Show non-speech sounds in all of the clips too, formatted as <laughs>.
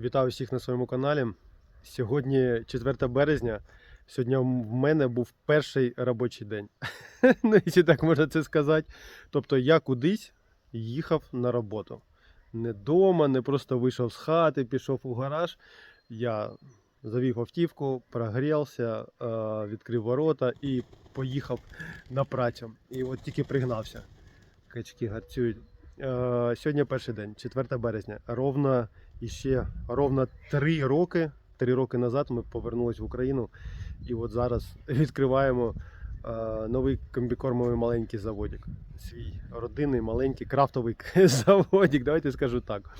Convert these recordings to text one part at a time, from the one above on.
Вітаю всіх на своєму каналі. Сьогодні 4 березня. Сьогодні в мене був перший робочий день. <laughs> ну, якщо так можна це сказати. Тобто я кудись їхав на роботу. Не вдома, не просто вийшов з хати, пішов у гараж. Я завів автівку, прогрівся, е, відкрив ворота і поїхав на працю. І от тільки пригнався. Качки гарцюють. Е, Сьогодні перший день, 4 березня. Ровно і ще ровно три роки. Три роки назад ми повернулись в Україну, і от зараз відкриваємо е, новий комбікормовий маленький заводик. Свій родинний маленький крафтовий <laughs> заводик. Давайте скажу так.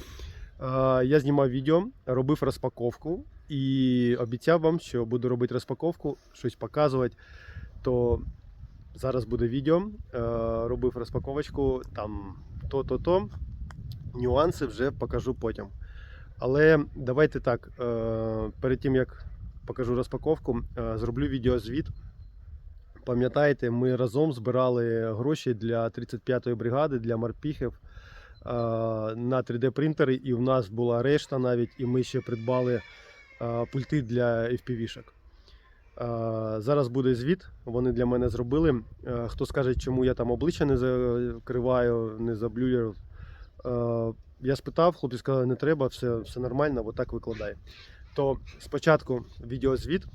Е, я знімав відео, робив розпаковку і обіцяв вам, що буду робити розпаковку, щось показувати. То зараз буде відео. Е, робив розпаковочку, там то-то-то. Нюанси вже покажу потім. Але давайте так, е, перед тим як покажу розпаковку, е, зроблю відеозвіт. Пам'ятаєте, ми разом збирали гроші для 35-ї бригади, для морпіхів е, на 3D-принтери, і в нас була решта навіть, і ми ще придбали пульти для FPV-шок. Зараз буде звіт, вони для мене зробили. Хто скаже, чому я там обличчя не закриваю, не заблюрю. Я спитав, хлопці сказали, не треба, все, все нормально, отак викладай. То спочатку відеозвіт,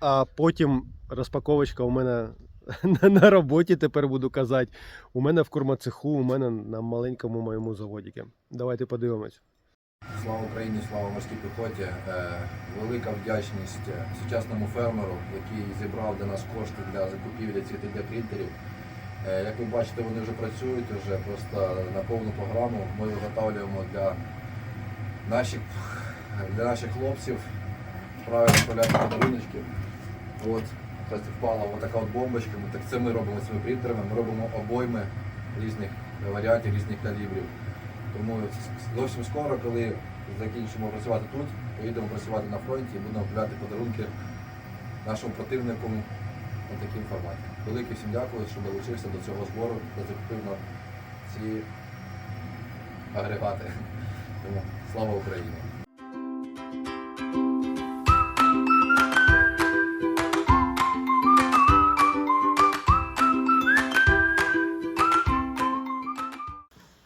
а потім розпаковочка у мене <laughs> на, роботі, тепер буду казати. У мене в курмацеху, у мене на маленькому моєму заводіки. Давайте подивимось. Слава Україні, слава морській піхоті. Е, Велика вдячність е, сучасному фермеру, який зібрав для нас кошти для закупівлі цих 3D-принтерів. Е, Як ви бачите, вони вже працюють вже просто на повну програму. Ми виготовлюємо для наших, для наших хлопців правильно поляки подаруночки. От, впала така от бомбочка. Так це ми робимо цими принтерами. Ми робимо обойми різних варіантів, різних калібрів. Тому зовсім скоро, коли закінчимо працювати тут, поїдемо працювати на фронті і будемо купляти подарунки нашому противнику на такому форматі. Велике всім дякую, що долучився до цього збору та закупив на ці агрегати. Тому слава Україні!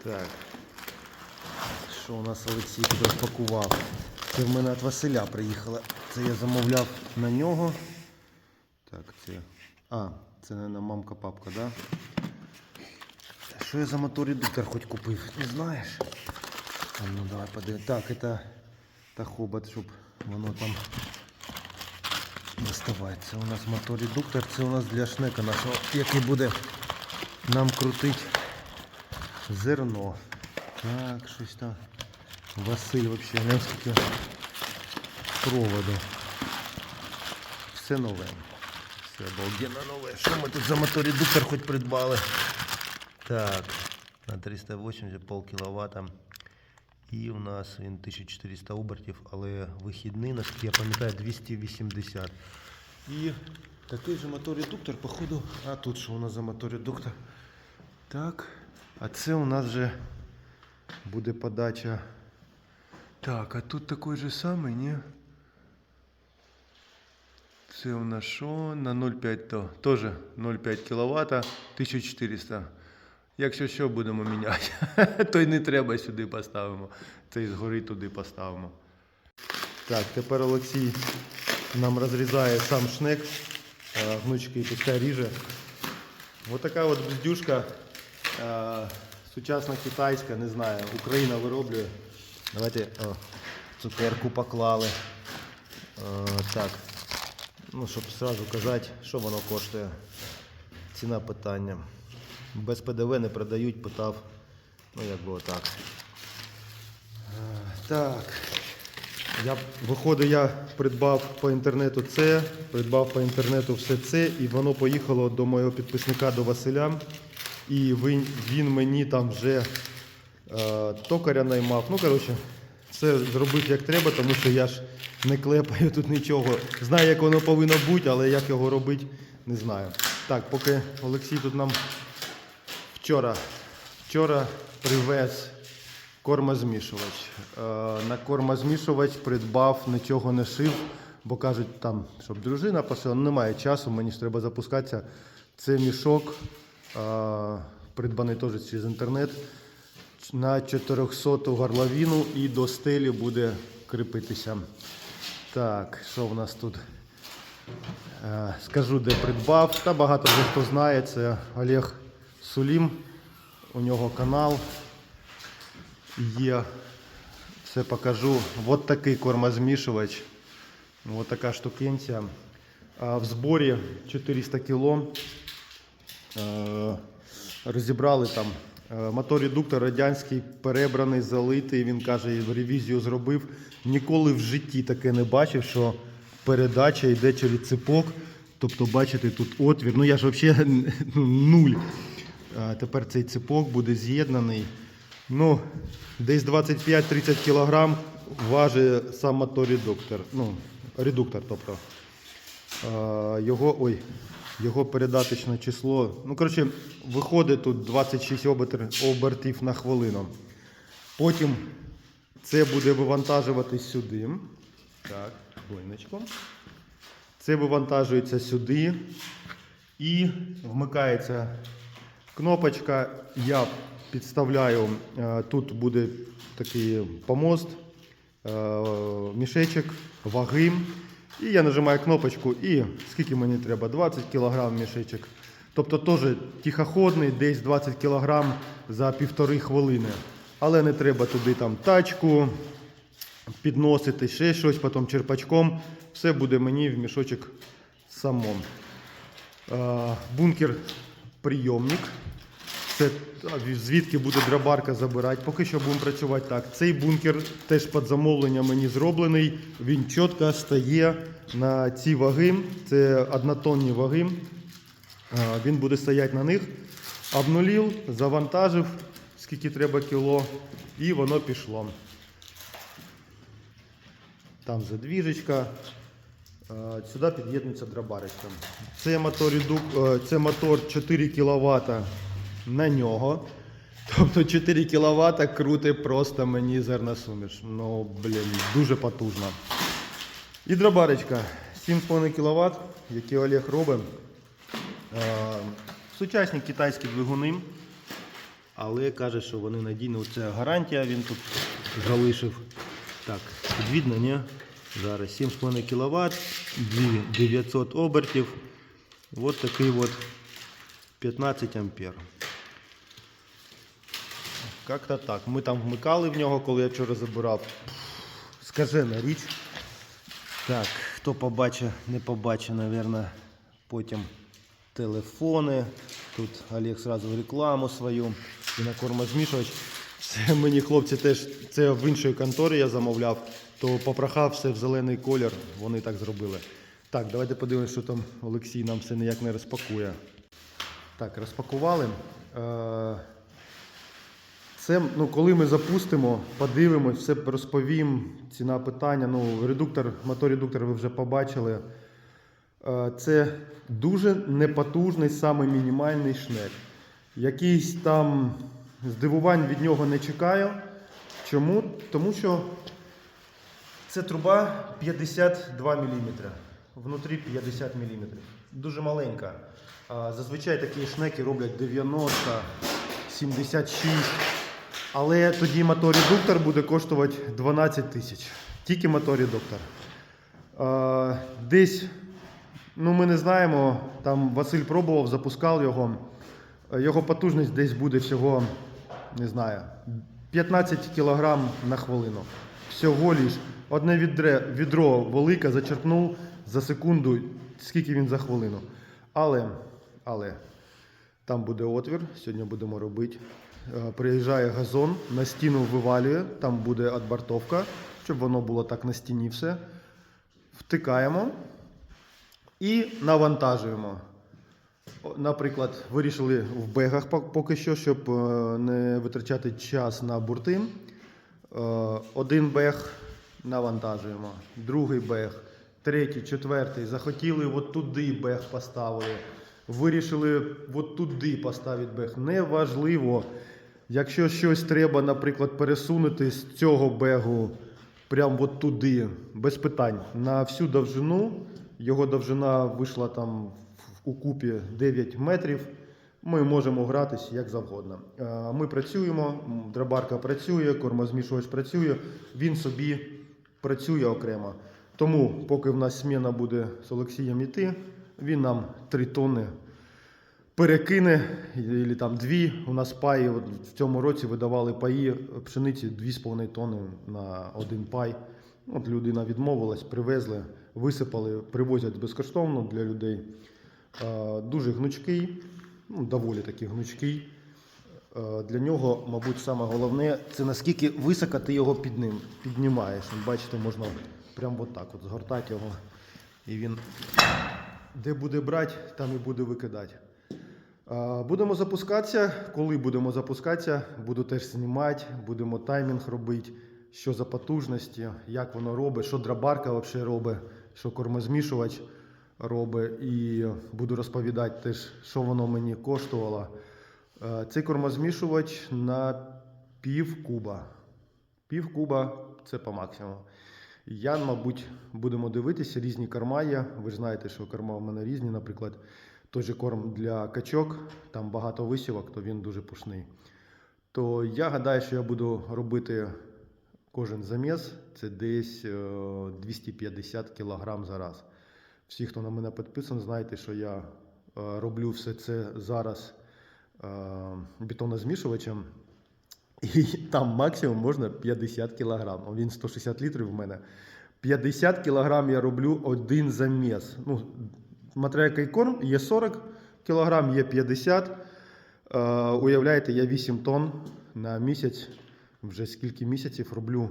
Так. Що у нас Олексій розпакував? Це в мене від Василя приїхало. Це я замовляв на нього. Так, це. А, це на мамка папка, да? Що я за моторедуктор хоч купив? Не знаєш? А ну давай подивимось. Так, це тахобот, щоб воно там доставається. У нас моторедуктор, це у нас для шнека нашого, який буде нам крутить зерно. Так, щось там. Василь вообще не скільки проводу. Все нове. Все обалденно нове. Що ми тут за моторедуктор хоч придбали? Так, на 380 пол кіловата. І у нас він 1400 обертів, але вихідний, наскільки я пам'ятаю, 280. І такий же моторедуктор, походу. А тут що у нас за моторедуктор? Так. А це у нас вже буде подача. Так, а тут такий же самий, ні? Це у нас що? На 0,5 то теж 0,5 кВт, 1400. Якщо що будемо міняти, <laughs> то й не треба сюди поставимо. Цей згори туди поставимо. Так, тепер Олексій нам розрізає сам шнек. Е, Гнучки пускай ріже. Ось така от бездюшка. Е, Сучасна китайська, не знаю, Україна вироблює. Давайте о, цукерку поклали. Е, так. Ну, щоб одразу казати, що воно коштує. Ціна питання. Без ПДВ не продають, питав. Ну, як би отак. Е, Так. Я, виходить, я придбав по інтернету це, придбав по інтернету все це, і воно поїхало до моєго підписника до Василя. І він, він мені там вже е, токаря наймав. Ну, коротше, все зробив як треба, тому що я ж не клепаю тут нічого. Знаю, як воно повинно бути, але як його робити, не знаю. Так, поки Олексій тут нам вчора, вчора привез кормозмішувач. Е, На кормозмішувач придбав, нічого не шив, бо кажуть, там, щоб дружина пошила, немає часу, мені ж треба запускатися. Це мішок, е, придбаний теж через інтернет, на 400 горловину і до стелі буде кріпитися. Так, що в нас тут? Е, Скажу, де придбав. Та багато вже хто знає. Це Олег Сулім. У нього канал є. Все покажу. От такий кормозмішувач. Ось така штукенція. В зборі 400 кг. Розібрали там е, мотор-редуктор радянський, перебраний, залитий. Він каже, ревізію зробив. Ніколи в житті таке не бачив, що передача йде через ципок. Тобто, бачите, тут отвір. Ну я ж взагалі <laughs> ну, нуль. А тепер цей ципок буде з'єднаний. Ну, десь 25-30 кг важить сам мотор-редуктор. Ну, редуктор, тобто. А, його, ой, його передаточне число. Ну, коротше, виходить тут 26 обертів, на хвилину. Потім це буде вивантажуватись сюди. Так, хвилиночку. Це вивантажується сюди і вмикається кнопочка. Я підставляю, е, тут буде такий помост, е, мішечок, ваги. І я нажимаю кнопочку і скільки мені треба? 20 кг мішечок. Тобто теж тихоходний, десь 20 кг за півтори хвилини. Але не треба туди там тачку підносити, ще щось, потім черпачком. Все буде мені в мішочок самом. Е, Бункер прийомник. Це звідки буде дробарка забирати. Поки що будемо працювати так. Цей бункер теж під замовлення мені зроблений. Він чітко стає на ці ваги. Це однотонні ваги. Він буде стояти на них. Обнулив, завантажив, скільки треба кіло, і воно пішло. Там задвіжечка. Сюди під'єднується дробарочка. Це мотор, це мотор 4 кВт на нього. Тобто 4 кВт крутить просто мені зерносуміш. Ну, блін, дуже потужно. І дробарочка 7,5 кВт, які Олег робить. Е, Сучасні китайські двигуни. Але каже, що вони надійні. Це гарантія, він тут залишив. Так, тут ні? Зараз 7,5 кВт, 900 обертів. Ось такий от 15 ампер. Как-то так. Ми там вмикали в нього, коли я вчора забирав. Скажена річ. Так, хто побачить, не побачить, мабуть, потім телефони. Тут Олег сразу рекламу свою і на кормозмішувач. Це мені хлопці теж це в іншої конторі я замовляв, то попрохав все в зелений колір, вони так зробили. Так, давайте подивимося, що там Олексій нам все ніяк не розпакує. Так, розпакували. Е, Це, ну, коли ми запустимо, подивимось, все розповім. Ціна питання. Ну, редуктор, мотор-редуктор ви вже побачили. Е, Це дуже непотужний, саме мінімальний шнек. Якийсь там здивувань від нього не чекаю. Чому? Тому що це труба 52 мм. Внутрі 50 мм. Дуже маленька. Зазвичай такі шнеки роблять 90, 76. Але тоді мотор-редуктор буде коштувати 12 тисяч. Тільки мотор-редуктор. Десь, ну ми не знаємо, там Василь пробував, запускав його. Його потужність десь буде всього, не знаю, 15 кг на хвилину. Всього лиш. Одне відре, відро велике зачерпнув за секунду, скільки він за хвилину. Але, але там буде отвір, сьогодні будемо робити. Е, Приїжджає газон, на стіну вивалює, там буде отбортовка, щоб воно було так на стіні все. Втикаємо і навантажуємо. Наприклад, вирішили в бегах поки що, щоб е, не витрачати час на бурти. Е, Один бег навантажуємо, другий бег, третій, четвертий. Захотіли от туди бег поставили. Вирішили от туди поставити бег. Неважливо. Якщо щось треба, наприклад, пересунути з цього бегу прямо от туди, без питань, на всю довжину, його довжина вийшла там у купі 9 метрів. Ми можемо гратись як завгодно. Е, Ми працюємо, драбарка працює, кормозмішувач працює, він собі працює окремо. Тому, поки в нас сміна буде з Олексієм іти, він нам 3 тонни перекине, і там дві. У нас паї от в цьому році видавали паї пшениці 2,5 тонни на один пай. От людина відмовилась, привезли, висипали, привозять безкоштовно для людей. Дуже гнучкий, ну, доволі таки гнучкий. Для нього, мабуть, саме головне це наскільки високо ти його під ним піднімаєш. Бачите, можна прямо от так от згортати його. І він де буде брати, там і буде викидати. Будемо запускатися. Коли будемо запускатися, буду теж знімати, будемо таймінг робити, що за потужності, як воно робить, що драбарка взагалі робить, що кормозмішувач робить. І буду розповідати теж, що воно мені коштувало. Цей кормозмішувач на пів куба. Пів куба це по максимуму. Я, мабуть, будемо дивитися, різні корма є. Ви ж знаєте, що корма в мене різні, наприклад, той же корм для качок, там багато висівок, то він дуже пушний. То я гадаю, що я буду робити кожен заміс, це десь е, 250 кг за раз. Всі, хто на мене підписаний, знаєте, що я е, роблю все це зараз е, бетонозмішувачем. І там максимум можна 50 кг. Він 160 літрів в мене. 50 кг я роблю один заміс. Ну, смотря який корм, є 40 кг, є 50. Е, уявляєте, я 8 тонн на місяць, вже скільки місяців роблю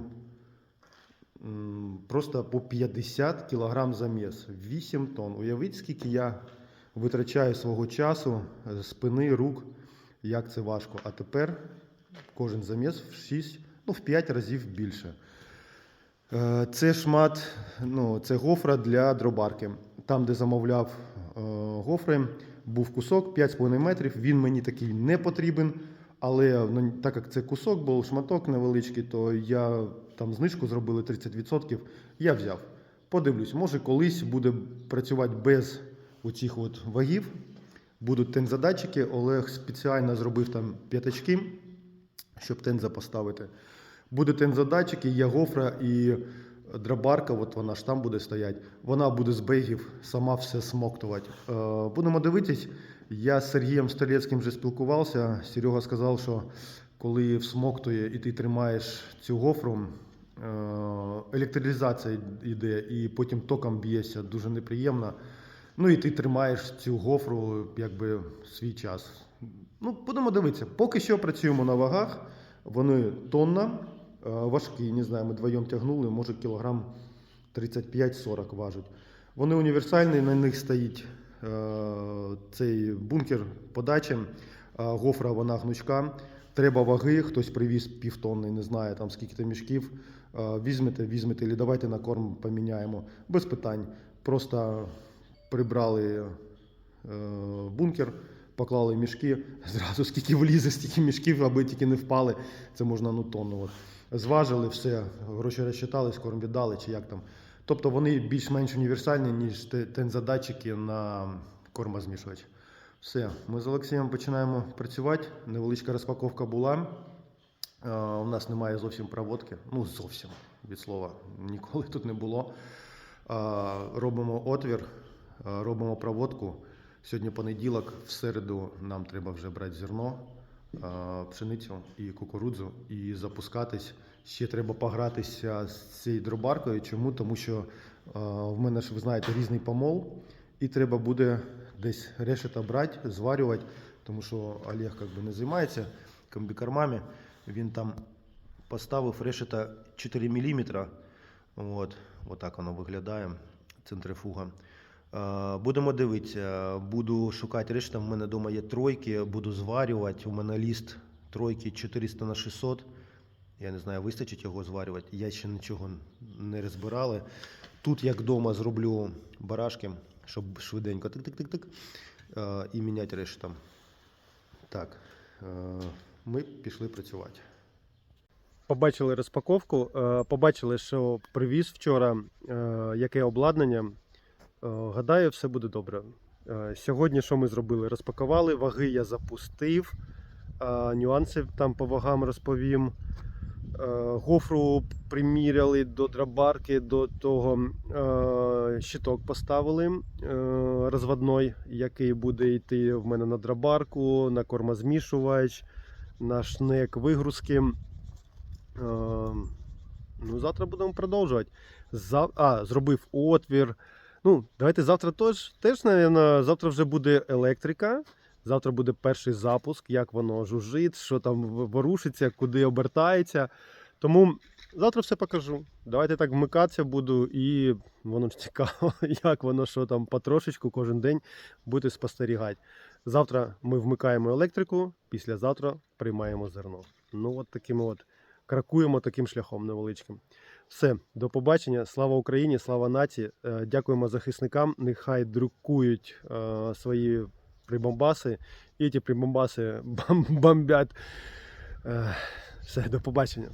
просто по 50 кг заміс. 8 тонн. Уявіть, скільки я витрачаю свого часу, спини, рук, як це важко. А тепер кожен заміс в 6, ну в 5 разів більше. Е, Це шмат, ну, це гофра для дробарки. Там, де замовляв е, гофри, був кусок 5,5 метрів. Він мені такий не потрібен. Але ну, так як це кусок був, шматок невеличкий, то я там знижку зробили 30%. Я взяв. Подивлюсь, може колись буде працювати без оцих от вагів. Будуть тензодатчики. Олег спеціально зробив там п'ятачки, щоб тенза поставити. Буде тензодатчики, є гофра і драбарка, от вона ж там буде стояти. Вона буде з бегів сама все смоктувати. Е, Будемо дивитись. Я з Сергієм Столецьким вже спілкувався. Серега сказав, що коли всмоктує і ти тримаєш цю гофру, е, електролізація йде і потім током б'єшся, дуже неприємно. Ну і ти тримаєш цю гофру якби свій час. Ну, будемо дивитися. Поки що працюємо на вагах. Вони тонна, е, важкі, не знаю, ми вдвоєм тягнули, може кілограм 35-40 важать. Вони універсальні, на них стоїть е, цей бункер подачі. Е, Гофра вона гнучка. Треба ваги, хтось привіз півтонни, не знаю там скільки там мішків. Візьмете, візьмете, і давайте на корм поміняємо. Без питань. Просто прибрали бункер, поклали мішки. <laughs> Зразу скільки влізе, стільки мішків, аби тільки не впали. Це можна ну тонну. Зважили все, гроші розчитали, корм віддали чи як там. Тобто вони більш-менш універсальні, ніж те- тензодатчики на кормозмішувач. Все, ми з Олексієм починаємо працювати. Невеличка розпаковка була. У нас немає зовсім проводки. Ну, зовсім від слова, ніколи тут не було. Робимо отвір, робимо проводку. Сьогодні понеділок, в середу нам треба вже брати зерно, пшеницю і кукурудзу і запускатись. Ще треба погратися з цією дробаркою. Чому? Тому що в мене ж, ви знаєте, різний помол, і треба буде десь решета брати, зварювати, тому що Олег як би, не займається комбікормами. Він там поставив решета 4 мм. От, отак воно виглядає, центрифуга. Е, Будемо дивитися, буду шукати решта. В мене вдома є тройки, буду зварювати. У мене ліст тройки 400 на 600. Я не знаю, вистачить його зварювати. Я ще нічого не розбирали. Тут, як вдома, зроблю барашки, щоб швиденько тик-тик-тик-тик. е, І міняти решту. Так, е, ми пішли працювати. Побачили розпаковку, побачили, що привіз вчора яке обладнання. Е, Гадаю, все буде добре. Е, Сьогодні що ми зробили? Розпакували, ваги я запустив, е, нюанси там по вагам розповім. Гофру приміряли до драбарки, до того щиток поставили розводной, який буде йти в мене на драбарку, на кормозмішувач, на шнек вигрузки. Ну, завтра будемо продовжувати. А, зробив отвір. Ну, давайте завтра теж, теж, наверное, завтра вже буде електрика. Завтра буде перший запуск, як воно жужжить, що там ворушиться, куди обертається. Тому завтра все покажу. Давайте так вмикатися буду, і воно цікаво, <laughs> як воно що там потрошечку кожен день буде спостерігати. Завтра ми вмикаємо електрику, післязавтра приймаємо зерно. Ну, от таким от кракуємо таким шляхом невеличким. Все, до побачення. Слава Україні, слава нації. Е, Дякуємо захисникам. Нехай друкують е, свої прибамбаси. І ті прибамбаси бам- бомбять. Е, Все, до побачення.